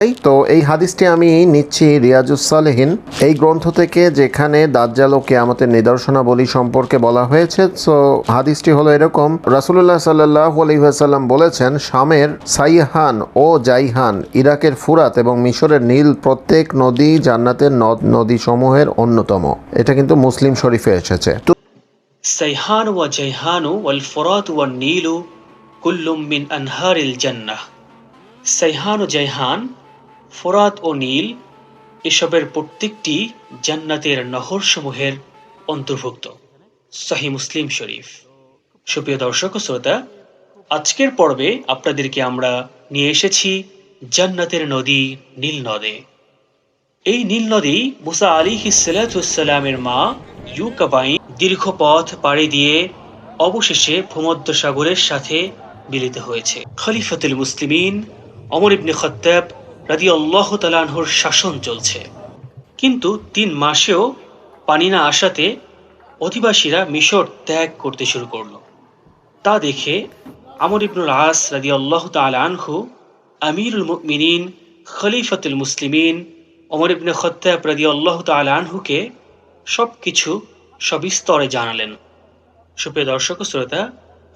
এই তো, এই হাদিসটি আমি নিচ্ছি রিয়াজুস সালেহীন। এই গ্রন্থ থেকে যেখানে দাজ্জাল ও কেয়ামতের নিদর্শনাবলী সম্পর্কে বলা হয়েছে, সো হাদিসটি হলো এরকম। রাসুল্লাহ সাল্লাহ আলহিহাসাল্লাম বলেছেন, শামের সাইহান ও জাইহান ইরাকের ফুরাত এবং মিশরের নীল প্রত্যেক নদী জান্নাতের নদ নদী সমূহের অন্যতম। এটা কিন্তু মুসলিম শরীফে এসেছে। সাইহান ওয়া জাইহানু ওয়াল ফরাত ওয়া নীলু কুল্লুম মিন আনহারিল জান্নাহ। সাইহান ও জাইহান ফোরাত ও নীল এসবের প্রত্যেকটি জান্নাতের নহরসমূহের অন্তর্ভুক্ত। সহি মুসলিম শরীফ। সুপ্রিয় দর্শক ও শ্রোতা, আজকের পর্বে আপনাদেরকে আমরা নিয়ে এসেছি জান্নাতের নদী নীল নদে। এই নীল নদী মুসা আলী হিসালামের মা ইউকাবাই দীর্ঘ পথ পাড়ি দিয়ে অবশেষে ভূমধ্য সাগরের সাথে মিলিত হয়েছে। খলিফাতুল মুসলিমিন অমর ইবনে খত্তাব রাদি আল্লাহ তালানহর শাসন চলছে। কিন্তু তিন মাসেও পানি না আসাতে অধিবাসীরা মিশর ত্যাগ করতে শুরু করল। তা দেখে আমর ইবনুল আস রাদি আল্লাহ আনহু, আমিরুল মুমিনিন, খলিফাতুল মুসলিমিন, ওমর ইবনে খত্তাব রাদি আল্লাহ আনহুকে সব কিছু সবিস্তরে জানালেন। সুপ্রিয় দর্শক, শ্রোতা,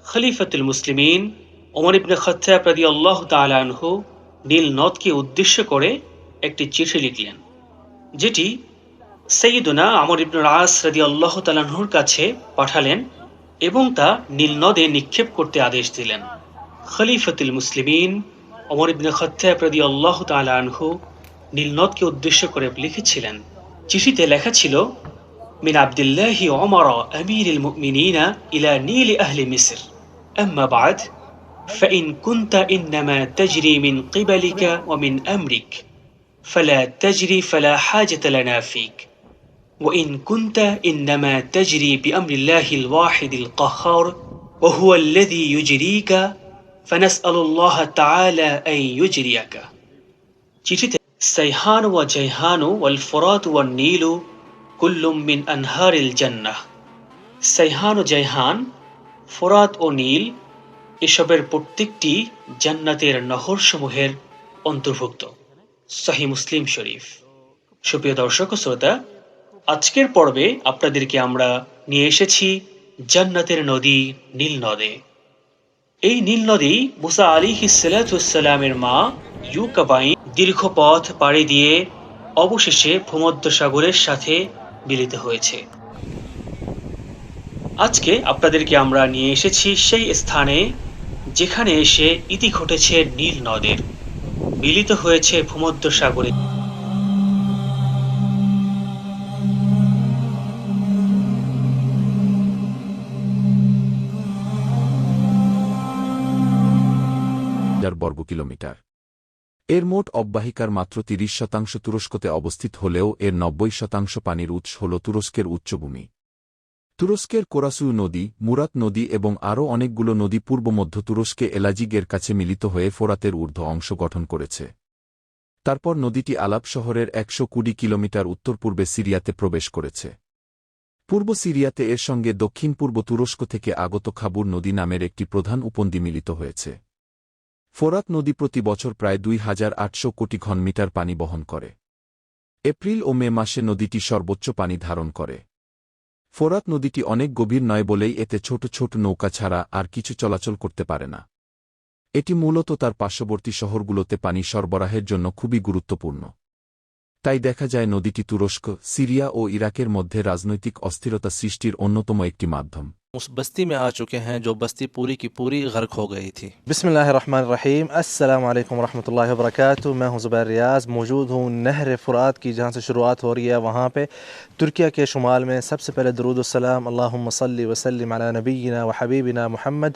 খলিফাতুল মুসলিমিন, ওমর ইবনে খত্তাব রাদি আল্লাহ আনহু নীল নদকে উদ্দেশ্য করে একটি চিঠি লিখলেন, যেটি সঈদুনা আমর ইবনুল আস রাজি আল্লাহ তালাহুর কাছে পাঠালেন এবং তা নীল নদে নিক্ষেপ করতে আদেশ দিলেন। খলিফতুল মুসলিমিন অমর ইবনে খত্তাব রাদি আল্লাহ তালাহু নীলনদকে উদ্দেশ্য করে লিখেছিলেন। চিঠিতে লেখা ছিল, মিন আবদুল্লাহি অমর আমির মিনিনা ইলা নীল আহলি মিসর, আম্মা বাদ فإن كنت إنما تجري من قبلك ومن أمرك فلا تجري فلا حاجة لنا فيك. وإن كنت إنما تجري بأمر الله الواحد القهار وهو الذي يجريك فنسأل الله تعالى أن يجريك. سيحان وجيحان والفرات والنيل كل من أنهار الجنة سيحان وجيحان فرات ونيل এসবের প্রত্যেকটি জান্নাতের নহরসমূহের অন্তর্ভুক্ত। সহি মুসলিম শরীফ। সুপ্রিয় দর্শক ও শ্রোতা, আজকের পর্বে আপনাদেরকে আমরা নিয়ে এসেছি জান্নাতের নদী নীল নদে। এই নীল নদী মুসা আলী হিসালামের মা ইউকাবাই দীর্ঘ পথ পাড়ি দিয়ে অবশেষে ভূমধ্য সাগরের সাথে মিলিত হয়েছে। আজকে আপনাদেরকে আমরা নিয়ে এসেছি সেই স্থানে যেখানে এসে ইতি ঘটেছে নীল নদের। মিলিত হয়েছে ভূমধ্য সাগরে বর্গ কিলোমিটার। এর মোট অব্যাহিকার মাত্র তিরিশ শতাংশ তুরস্কতে অবস্থিত হলেও এর নব্বই শতাংশ পানির উৎস হল তুরস্কের উচ্চভূমি। তুরস্কের কোরাসু নদী, মুরাত নদী এবং আরও অনেকগুলো নদী পূর্ব মধ্য তুরস্কে এলাজিগের কাছে মিলিত হয়ে ফোরাতের ঊর্ধ্ব অংশ গঠন করেছে। তারপর নদীটি আলাপ শহরের একশো কুড়ি কিলোমিটার উত্তর পূর্বে সিরিয়াতে প্রবেশ করেছে। পূর্ব সিরিয়াতে এর সঙ্গে দক্ষিণ পূর্ব তুরস্ক থেকে আগত খাবুর নদী নামের একটি প্রধান উপনদী মিলিত হয়েছে। ফোরাত নদী প্রতি বছর প্রায় দুই হাজার আটশো কোটি ঘনমিটার পানি বহন করে। এপ্রিল ও মে মাসে নদীটি সর্বোচ্চ পানি ধারণ করে। ফোরাত নদীটি অনেক গভীর নয় বলেই এতে ছোট ছোট নৌকা ছাড়া আর কিছু চলাচল করতে পারে না। এটি মূলত তার পার্শ্ববর্তী শহরগুলোতে পানি সরবরাহের জন্য খুবই গুরুত্বপূর্ণ। তাই দেখা যায় নদীটি তুরস্ক, সিরিয়া ও ইরাকের মধ্যে রাজনৈতিক অস্থিরতা সৃষ্টির অন্যতম একটি মাধ্যম। اس بستی میں آ چکے ہیں جو بستی پوری کی پوری غرق ہو گئی تھی۔ بسم اللہ الرحمن الرحیم۔ السلام علیکم ورحمۃ اللہ وبرکاتہ۔ میں ہوں زبیر ریاض۔ موجود ہوں نہر فرات کی، جہاں سے شروعات ہو رہی ہے۔ وہاں پہ ترکیہ کے شمال میں سب سے پہلے درود السلام۔ اللہ صلی وسلم علی نبینا و حبیبینہ محمد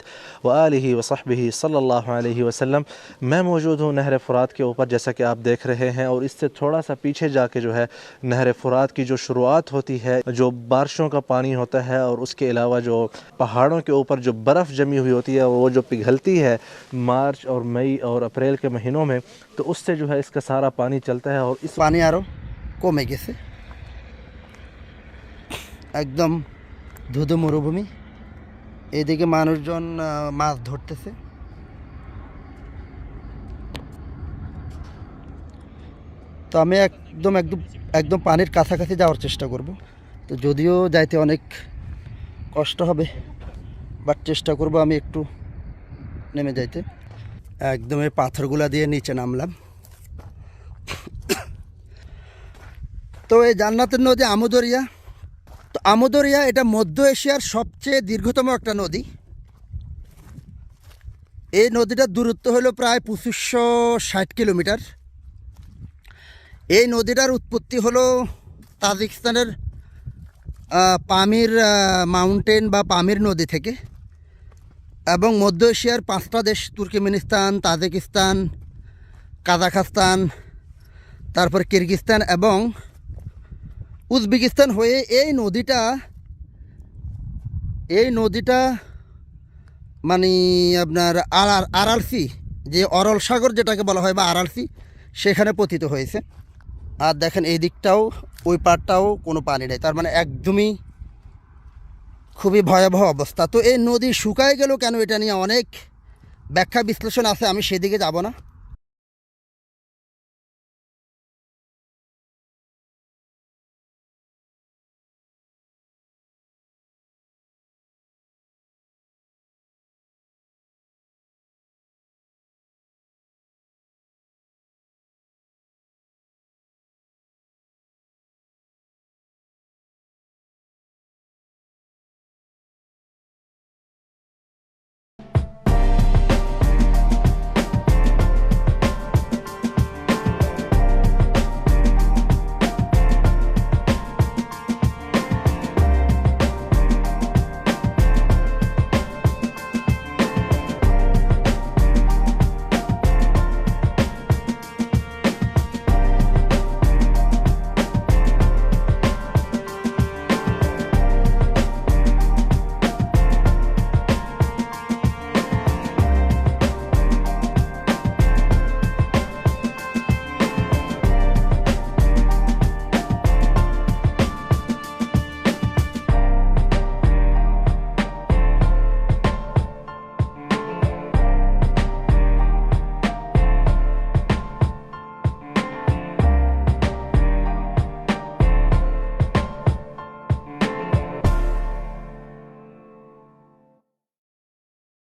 و علیہ وصحبہ صلی اللہ علیہ وسلم۔ میں موجود ہوں نہر فرات کے اوپر، جیسا کہ آپ دیکھ رہے ہیں۔ اور اس سے تھوڑا سا پیچھے جا کے جو ہے، نہر فرات کی جو شروعات ہوتی ہے، جو بارشوں کا پانی ہوتا ہے اور اس کے علاوہ جو पहाड़ों के ऊपर जो बर्फ़ जमी हुई होती है वो जो पिघलती है मार्च और मई और अप्रैल के महीनों में तो उससे जो है इसका सारा पानी चलता है और इस পানি আরও কমে গেছে একদম ধুধু মরুভূমি এদিকে মানুষজন আহ, মাছ ধরতেছে তো আমি একদম একদম একদম পানির কাছাকাছি যাওয়ার চেষ্টা করব তো যদিও যাইতে অনেক কষ্ট হবে বাট চেষ্টা করব আমি একটু নেমে যাইতে। একদম এই পাথরগুলা দিয়ে নিচে নামলাম। তো এই জান্নাতের নদী আমুদরিয়া। তো আমুদরিয়া এটা মধ্য এশিয়ার সবচেয়ে দীর্ঘতম একটা নদী। এই নদীটার দূরত্ব হলো প্রায় পঁচিশশো ষাট কিলোমিটার। এই নদীটার উৎপত্তি হলো তাজিকিস্তানের পামির মাউন্টেন বা পামির নদী থেকে এবং মধ্য এশিয়ার পাঁচটা দেশ, তুর্কমেনিস্তান, তাজিকিস্তান, কাজাখস্তান, তারপর কিরগিস্তান এবং উজবেকিস্তান হয়ে এই নদীটা এই নদীটা মানে আপনার আড়াল আড়ালসি যে অরল সাগর যেটাকে বলা হয় বা আড়ালসি সেখানে পতিত হয়েছে। আর দেখেন এই দিকটাও ওই পাড়টাও কোনো পানি নেই। তার মানে একদমই খুবই ভয়াবহ অবস্থা। তো এই নদী শুকায় গেল কেন এটা নিয়ে অনেক ব্যাখ্যা বিশ্লেষণ আছে, আমি সেদিকে যাব না।